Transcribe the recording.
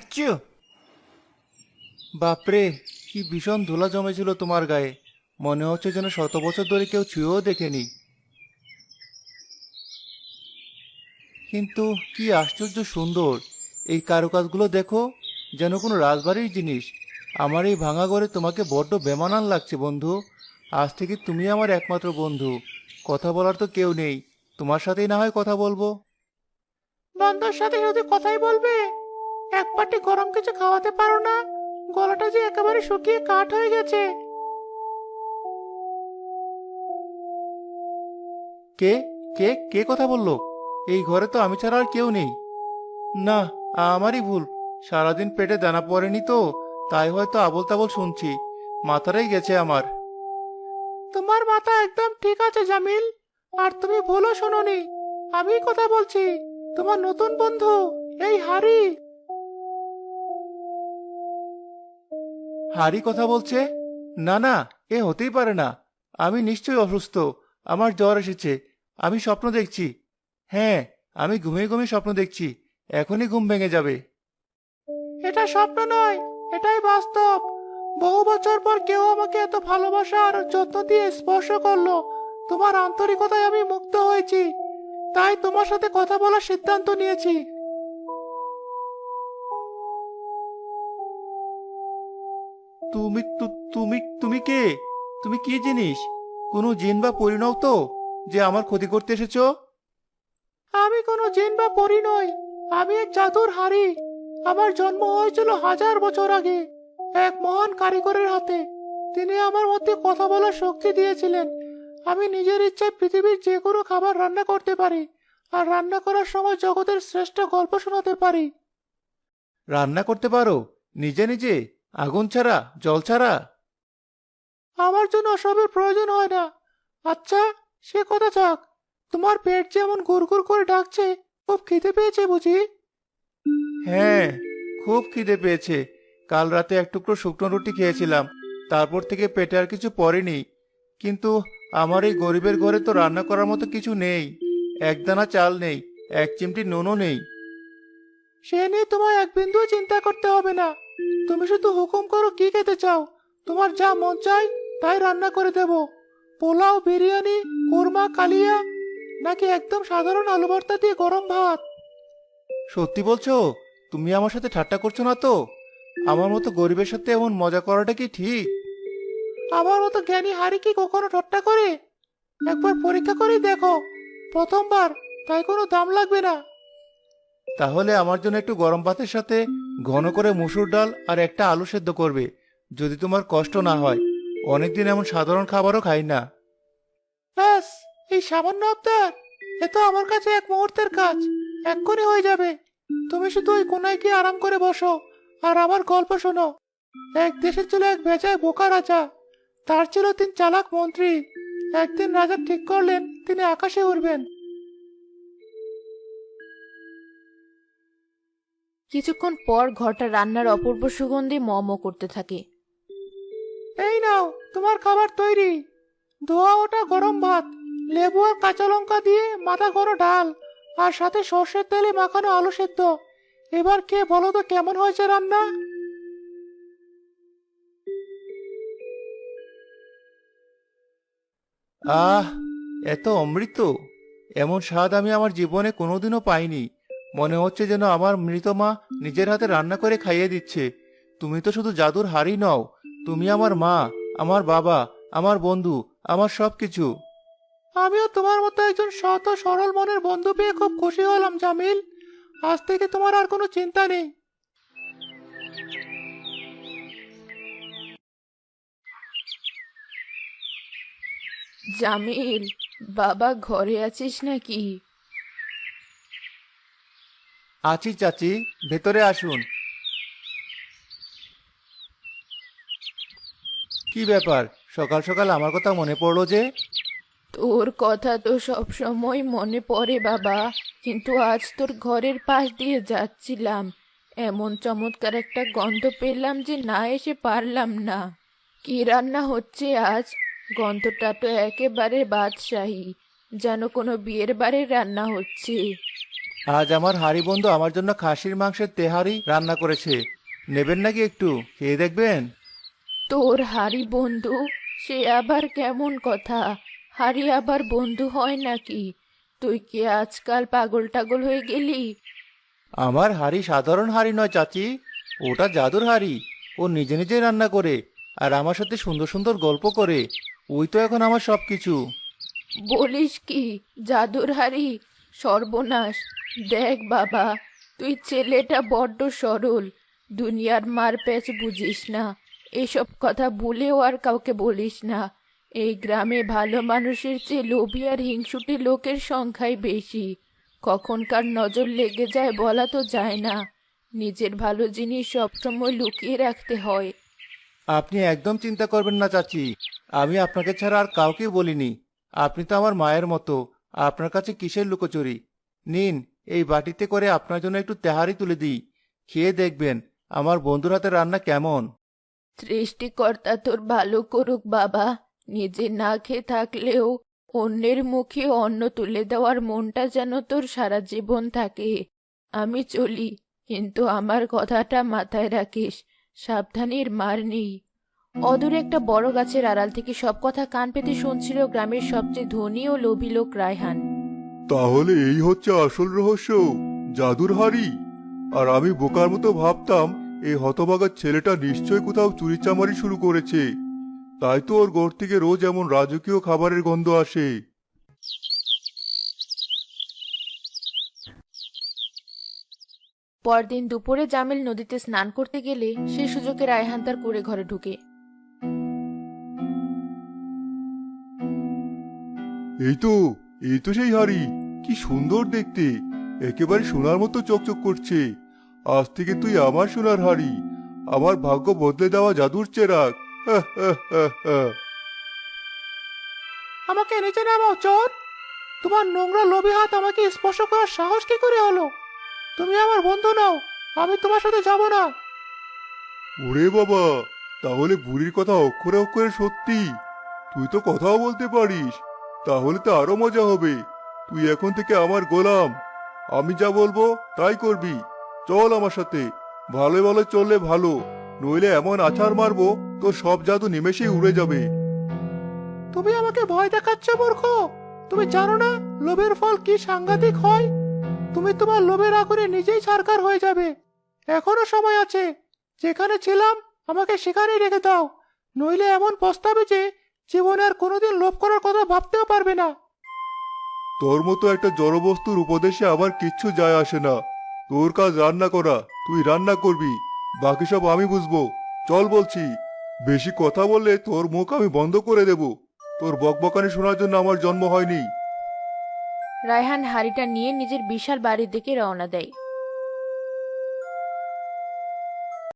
আচ্ছু বাপরে, কি ভীষণ ধুলা জমেছিল তোমার গায়ে। মনে হচ্ছে যেন শত বছর ধরে কেউ ছুঁয়েও দেখেনি। কিন্তু কি আশ্চর্য সুন্দর, এই কারুকাজগুলো দেখো, যেন কোনো রাজবাড়ির জিনিস। আমার এই ভাঙা ঘরে তোমাকে বড্ড বেমানান লাগছে বন্ধু। আজ থেকে তুমি আমার একমাত্র বন্ধু। কথা বলার তো কেউ নেই। তোমার সাথেই না হয় কথা বলব। বন্ধুর সাথে শুধু কথাই বলবে? এক পাটি গরম কিছু খাওয়াতে পারো না। গলাটা যে একেবারে শুকিয়ে কাঠ হয়ে গেছে। কে? কে? কে কথা বলল? এই ঘরে তো আমি ছাড়া আর কেউ নেই। না আমারই ভুল। সারাদিন পেটে দানা পড়েনি তো তাই হয়তো আবল তাবল শুনছি। মাথাটাই গেছে আমার। তোমার মাথা একদম ঠিক আছে জামিল। আর তুমি ভুলও শোনোনি। আমি কথা বলছি। তোমার নতুন বন্ধু এই হারি। হারি কথা বলছে? না না, এ হতেই পারে না। আমি নিশ্চয়ই অসুস্থ। আমার জ্বর এসেছে। আমি স্বপ্ন দেখছি। হ্যাঁ আমি ঘুমিয়ে ঘুমিয়ে স্বপ্ন দেখছি। এখনই ঘুম ভেঙে যাবে। এটা স্বপ্ন নয়, এটাই বাস্তব। বহু বছর পর কেউ আমাকে এত ভালোবাসা আর যত্ন দিয়ে স্পর্শ করল। তোমার আন্তরিকতায় আমি মুগ্ধ হয়েছি। তাই তোমার সাথে কথা বলার সিদ্ধান্ত নিয়েছি। তুমি তুমি তুমি কে? তুমি কি জিনিস? কোনো জিন বা পরি নও তো, যে আমার ক্ষতি করতে এসেছ? আমি কোনো জিন বা পরি আমি এক জাদুর হারি আমার জন্ম হয়েছিল হাজার বছর আগে, এক মহান কারিগরের হাতে। তিনি আমার মধ্যে কথা বলার শক্তি দিয়েছিলেন। আমি নিজের ইচ্ছায় পৃথিবীর যে কোনো খাবার রান্না করতে পারি, আর রান্না করার সময় জগতের শ্রেষ্ঠ গল্প শোনাতে পারি। রান্না করতে পারো, নিজে নিজে? আগুন ছাড়া, জল ছাড়া? আমার জন্য সবের প্রয়োজন হয় না। আচ্ছা সে কথা থাক। তোমার পেট যেমন গুড়গুড় করে ডাকছে, খুব খিদে পেয়েছে বুঝি? হ্যাঁ খুব খিদে পেয়েছে। কাল রাতে এক টুকরো শুকনো রুটি খেয়েছিলাম। তারপর থেকে পেটে আর কিছু পড়েনি। কিন্তু আমার এই গরিবের ঘরে তো রান্না করার মতো কিছু নেই। একদানা চাল নেই, এক চিমটি নুনও নেই। সে নিয়ে তোমায় এক বিন্দুও চিন্তা করতে হবে না। তুমি শুধু হুকুম করো কি খেতে চাও। তোমার যা মন চাই তাই রান্না করে দেব। পোলাও বিরিয়ানি কোরমা কালিয়া নাকি একদম সাধারণ আলু ভর্তা দিয়ে গরম ভাত? সত্যি বলছো? তুমি আমার সাথে ঠাট্টা করছ না তো? আমার মতো গরিবের সাথে এমন মজা করাটা কি ঠিক? আমার মতো জ্ঞানী হারি কি কখনো ঠাট্টা করে? একবার পরীক্ষা করে দেখো। প্রথমবার তাই কোনো দাম লাগবে না। তাহলে আমার জন্য একটু গরম ভাতের সাথে ঘন করে মুসুর ডাল আর একটা আলু সেদ্ধ করবে, যদি তোমার কষ্ট না হয়। অনেকদিন এমন সাধারণ খাবারও খাই না। ব্যাস, এই সামান্য আবদার। এ তো আমার কাছে এক মুহূর্তের কাজ। এক্ষুনি হয়ে যাবে। তুমি শুধু ওই কোনায় গিয়ে আরাম করে বসো, আর আমার গল্প শোনো। এক দেশে ছিল এক বেজায় বোকা রাজা। তার ছিল তিন চালাক মন্ত্রী। একদিন রাজা ঠিক করলেন, তিনি আকাশে উড়বেন। কিছুক্ষণ পর ঘরটা রান্নার অপূর্ব সুগন্ধে মম করতে থাকে। এই নাও তোমার খাবার তৈরি। ধোয়া ওটা গরম ভাত লেবু আর কাঁচা লঙ্কা দিয়ে মাথা গরো ডাল আর সাথে সর্ষের তেলে মাখানো আলু সেদ্ধ। এবার কে বলো তো কেমন হয়েছে রান্না? আহ এত অমৃত। এমন স্বাদ আমি আমার জীবনে কোনোদিনও পাইনি। মনে হচ্ছে যেন আমার মৃত মা নিজের হাতে রান্না করে খাইয়ে দিচ্ছে। তুমি তো শুধু জাদুর হারি নও, তুমি আমার মা, আমার বাবা, আমার বন্ধু, আমার সবকিছু। আমিও তোমার মতো একজন ও সরল মনের বন্ধু পেয়ে খুব খুশি হলাম, জামিল। আজ থেকে তোমার আর কোনো চিন্তা নেই। জামিল, বাবা ঘরে আছিস নাকি? আছি চাচি, ভেতরে আসুন। কি ব্যাপার? সকাল সকাল আমার কথা মনে পড়ল যে? তোর কথা তো সব সময় মনে পড়ে বাবা, কিন্তু আজ তোর ঘরের পাশ দিয়ে যাচ্ছিলাম। এমন চমৎকার একটা গন্ধ পেলাম যে না এসে পারলাম না। কি রান্না হচ্ছে আজ? গন্ধটা তো একেবারে বাদশাহী, যেন কোনো বিয়ের বাড়ির রান্না হচ্ছে। আজ আমার হাড়ি বন্ধু আমার জন্য খাসির মাংসের তেহারি রান্না করেছে। নেবেন নাকি একটু? খেয়ে দেখবেন? তোর হাড়ি বন্ধু সে আবার কেমন কথা? হারি আবার বন্ধু হয় নাকি? তুই কি আজকাল পাগল টাগল হয়ে গেলি? আমার হাড়ি সাধারণ হাড়ি নয় চাচি। ওটা জাদুর হাড়ি। ও নিজে নিজে রান্না করে আর আমার সাথে সুন্দর সুন্দর গল্প করে। ওই তো এখন আমার সব কিছু বলিস কি জাদুর হারি সর্বনাশ। দেখ বাবা, তুই ছেলেটা বড্ড সরল। দুনিয়ার মার প্যাচ বুঝিস না। এসব কথা বলেও আর কাউকে বলিস না। এই গ্রামে ভালো মানুষের চেয়ে লোভী আর হিংসুটে লোকের সংখ্যাই বেশি। কখনকার নজর লেগে যায় বলা তো যায় না। নিজের ভালো জিনিস সবসময় লুকিয়ে রাখতে হয়। আপনি একদম চিন্তা করবেন না, চাচি। আমি আপনাকে ছাড়া আর কাউকে বলিনি। আপনি তো আমার মায়ের মতো। আপনার কাছে কিসের লুকোচুরি? নিন এই বাটিতে করে আপনার জন্য একটু তেহারি তুলে দিই। খেয়ে দেখবেন আমার বন্ধুর হাতে রান্না কেমন। সৃষ্টিকর্তা তোর ভালো করুক বাবা। নিজে না খেয়ে থাকলেও অন্যের মুখে অন্ন তুলে দেওয়ার মনটা যেন তোর সারা জীবন থাকে। আমি চলি, কিন্তু আমার কথাটা মাথায় রাখিস, সাবধানের মার নেই। অদূরে একটা বড় গাছের আড়াল থেকে সব কথা কান পেতে শুনছিল গ্রামের সবচেয়ে ধনী ও লোভী লোক রায়হান। তাহলে এই হচ্ছে আসল রহস্য। জাদুর হাড়ি। আর আমি বোকার মতো ভাবতাম এই হতভাগার ছেলেটা নিশ্চয় কোথাও চুরিচামারি শুরু করেছে। তাই তো ওর ঘর থেকে রোজ এমন রাজকীয় খাবারের গন্ধ আসে। পরদিন দুপুরে জামিল নদীতে স্নান করতে গেলে সে সুযোগে রায়হান তার কুড়ে ঘরে ঢুকে। এই তো এই তো সেই হাড়ি। কি সুন্দর দেখতে। একেবারে সোনার মতো চকচক করছে। আজ থেকে তুই আমার সোনার হাড়ি। আমার ভাগ্য বদলে দেওয়া জাদুর চেরাক। আমাকে নিচে নামাও চোর? তোমার নোংরা লোভী হাত আমাকে স্পর্শ করার সাহস কি করে হলো? তুমি আমার বন্ধু নাও আমি তোমার সাথে যাব না। ওরে বাবা তাহলে বুড়ির কথা অক্ষরে অক্ষরে সত্যি। তুই তো কথাও বলতে পারিস তাহলে তো আরও মজা হবে। তুই এখন থেকে আমার গোলাম। আমি যা বলব তাই করবি। চল আমার সাথে। ভালো ভালো চললে ভালো। নইলে এমন আছাড় মারবো তো সব জাদু নিমেষেই উড়ে যাবে। তুমি আমাকে ভয় দেখাচ্ছ, মূর্খ! তুমি জানো না লোভের ফল কি সাংঘাতিক হয়? তুমি তোমার লোভের আগুনে নিজেই ছারকার হয়ে যাবে। এখনও সময় আছে। যেখানে ছিলাম, আমাকে সেখানেই রেখে দাও। নইলে এমন পস্তাবে যে জীবনে আর কোনোদিন লোভ করার কথা ভাবতেও পারবে না। তোর মতো একটা জড়বস্তুর উপদেশে আমার কিচ্ছু যায় আসে না। তোর কাজ রান্না করা, তুই রান্না করবি। বাকি সব আমি বুঝব। চল বলছি, বেশি কথা বললে তোর মুখ আমি বন্ধ করে দেব। তোর বকবকানি শোনার জন্য আমার জন্ম হয়নি। রায়হান হাড়িটা নিয়ে নিজের বিশাল বাড়ির দিকে রওনা দেয়।